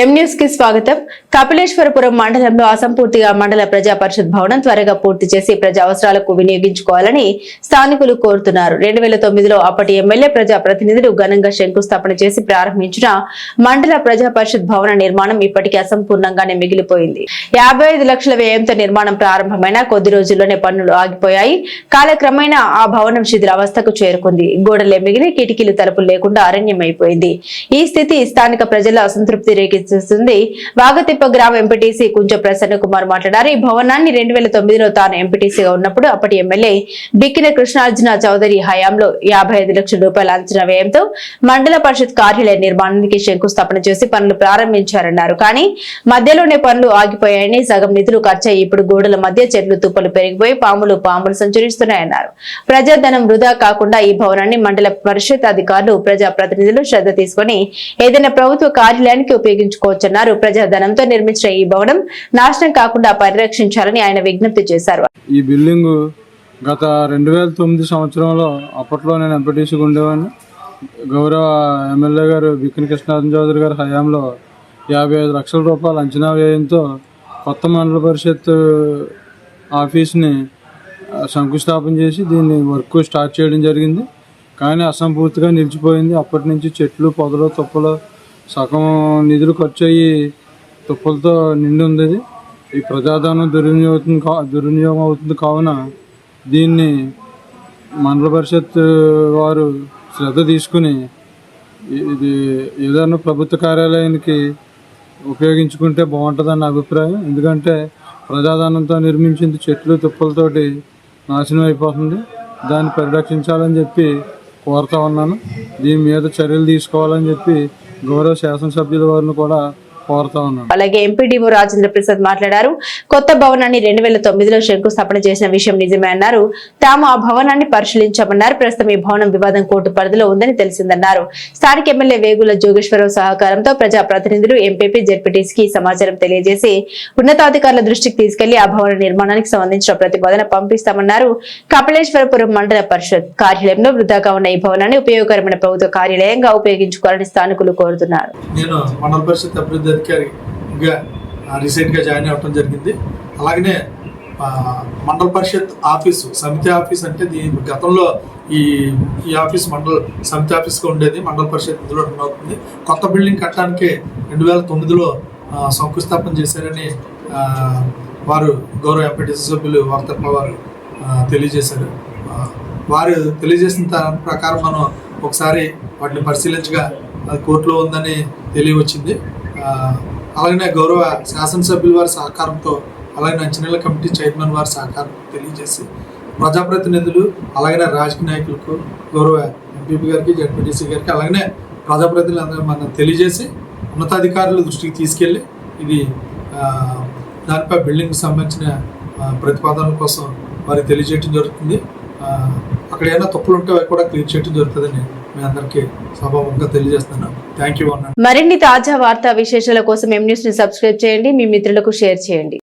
ఎం కి స్వాగతం. కపిలేశ్వరపురం మండలంలో అసంపూర్తిగా మండల ప్రజా పరిషత్ భవనం త్వరగా పూర్తి చేసి ప్రజా అవసరాలకు వినియోగించుకోవాలని స్థానికులు కోరుతున్నారు. రెండు వేల తొమ్మిదిలో అప్పటి ఎమ్మెల్యే ప్రజా ప్రతినిధులు ఘనంగా శంకుస్థాపన చేసి ప్రారంభించిన మండల ప్రజా పరిషత్ భవన నిర్మాణం ఇప్పటికీ అసంపూర్ణంగానే మిగిలిపోయింది. యాభై ఐదు లక్షల వ్యయంతో నిర్మాణం ప్రారంభమైన కొద్ది రోజుల్లోనే పనులు ఆగిపోయాయి. కాలక్రమేణా ఆ భవనం శిథిలావస్థకు చేరుకుంది. గోడలే మిగిలి కిటికీలు తలుపులు లేకుండా అరణ్యమైపోయింది. ఈ స్థితి స్థానిక ప్రజల అసంతృప్తి రేకెత్తిస్తుంది వాగతిప్ప గ్రామ ఎంపీటీసీ కుంచ ప్రసన్న కుమార్ మాట్లాడారు. ఈ భవనాన్ని రెండు వేల తొమ్మిదిలో తాను ఎంపీటీసీగా ఉన్నప్పుడు అప్పటి ఎమ్మెల్యే బిక్కిన కృష్ణార్జున చౌదరి హయాంలో యాభై ఐదు లక్షల రూపాయల అంచనా వ్యయంతో మండల పరిషత్ కార్యాలయ నిర్మాణానికి శంకుస్థాపన చేసి పనులు ప్రారంభించారన్నారు. కానీ మధ్యలోనే పనులు ఆగిపోయాయని సగం నిధులు ఖర్చయి ఇప్పుడు గోడల మధ్య చెట్లు తుప్పలు పెరిగిపోయి పాములు పాములు సంచరిస్తున్నాయన్నారు. ప్రజాధనం వృధా కాకుండా ఈ భవనాన్ని మండల పరిషత్ అధికారులు ప్రజా ప్రతినిధులు శ్రద్ధ తీసుకుని ఏదైనా ప్రభుత్వ కార్యాలయానికి ఉపయోగించుకోవచ్చన్నారు ప్రజాధనంతో నిర్మించిన ఈ భవనం నాశనం కాకుండా పరిరక్షించాలని ఆయన విజ్ఞప్తి చేశారు. ఈ బిల్డింగు గత రెండు వేల తొమ్మిది సంవత్సరంలో అప్పట్లో నేను ఎంపీటీసీగా ఉండేవాడిని. గౌరవ ఎమ్మెల్యే గారు బిక్కిన కృష్ణారాజన్ చౌదరి గారి హయాంలో యాభై ఐదు లక్షల రూపాయల అంచనా వ్యయంతో కొత్త మండల పరిషత్ ఆఫీస్ని శంకుస్థాపన చేసి దీన్ని వర్క్ స్టార్ట్ చేయడం జరిగింది. కానీ అసంపూర్తిగా నిలిచిపోయింది. అప్పటి నుంచి చెట్లు పొదలు తుప్పలు సగం నిధులు ఖర్చు అయ్యి తుప్పలతో నిండి ఉంది ఈ ప్రజాధనం దుర్వినియోగం కా దుర్వినియోగం అవుతుంది కావున దీన్ని మండల పరిషత్ వారు శ్రద్ధ తీసుకుని ఇది ఏదైనా ప్రభుత్వ కార్యాలయానికి ఉపయోగించుకుంటే బాగుంటుందని అభిప్రాయం. ఎందుకంటే ప్రజాధనంతో నిర్మించింది చెట్లు తుప్పలతోటి నాశనం అయిపోతుంది. దాన్ని పరిరక్షించాలని చెప్పి కోరుతా ఉన్నాను. దీని మీద చర్యలు తీసుకోవాలని చెప్పి గౌరవ శాసనసభ్యుల వారిని కూడా కోరుతా ఉన్నాను. అలాగే ఎంపీడీఓ రాజేంద్ర ప్రసాద్ మాట్లాడారు. కొత్త భవనాన్ని రెండు వేల తొమ్మిదిలో శంకుస్థాపన చేసిన విషయం నిజమే అన్నారు. తాము ఆ భవనాన్ని పరిశీలించామన్నారు. ప్రస్తుతం ఈ భవనం వివాదం కోర్టు పరిధిలో ఉందని తెలిసిందన్నారు. స్థానిక ఎమ్మెల్యే వేగుల జోగేశ్వరరావు సహకారంతో ప్రజా ప్రతినిధులు ఎంపీపీ జెడ్పీటీసీకి సమాచారం తెలియజేసి ఉన్నతాధికారుల దృష్టికి తీసుకెళ్ళి ఆ భవన నిర్మాణానికి సంబంధించిన ప్రతిపాదన పంపిస్తామన్నారు. కపిలేశ్వరపురం మండల పరిషత్ కార్యాలయంలో వృధాగా ఉన్న ఈ భవనాన్ని ఉపయోగకరమైన ప్రభుత్వ కార్యాలయంగా ఉపయోగించుకోవాలని స్థానికులు కోరుతున్నారు. నేను మండల పరిషత్ అభివృద్ధి అధికారిగా రీసెంట్గా జాయిన్ అవ్వడం జరిగింది. అలాగనే మండల పరిషత్ ఆఫీసు సమితి ఆఫీస్ అంటే దీని గతంలో ఈ ఈ ఆఫీస్ మండల సమితి ఆఫీస్గా ఉండేది మండల పరిషత్ ఇందులో అవుతుంది. కొత్త బిల్డింగ్ కట్టడానికి రెండు వేల తొమ్మిదిలో శంకుస్థాపన చేశారని వారు గౌరవ ఎంపీటీసీ సభ్యులు వార్తప్ప వారు తెలియజేశారు. వారు తెలియజేసిన దాని ప్రకారం మనం ఒకసారి వాటిని పరిశీలించగా అది కోర్టులో ఉందని తెలియవచ్చింది. అలాగనే గౌరవ శాసనసభ్యుల వారి సహకారంతో అలాగే అంచనాల కమిటీ చైర్మన్ వారి సహకారం తెలియజేసి ప్రజాప్రతినిధులు అలాగనే రాజకీయ నాయకులకు గౌరవ ఎంపీపీ గారికి జడ్పీటీసీ గారికి అలాగనే ప్రజాప్రతినిధులందరూ మనం తెలియజేసి ఉన్నతాధికారుల దృష్టికి తీసుకెళ్ళి ఇది దానిపై బిల్డింగ్కి సంబంధించిన ప్రతిపాదనల కోసం వారికి తెలియజేయడం జరుగుతుంది. అక్కడ ఏమైనా తప్పులు ఉంటే అవి కూడా క్లియర్ చేయడం జరుగుతుందని మీ అందరికీ సభాముఖంగా తెలియజేస్తున్నాను. థ్యాంక్ యూ మరిన్ని తాజా వార్తా విశేషాల కోసం ఎం న్యూస్ని సబ్స్క్రైబ్ చేయండి. మీ మిత్రులకు షేర్ చేయండి.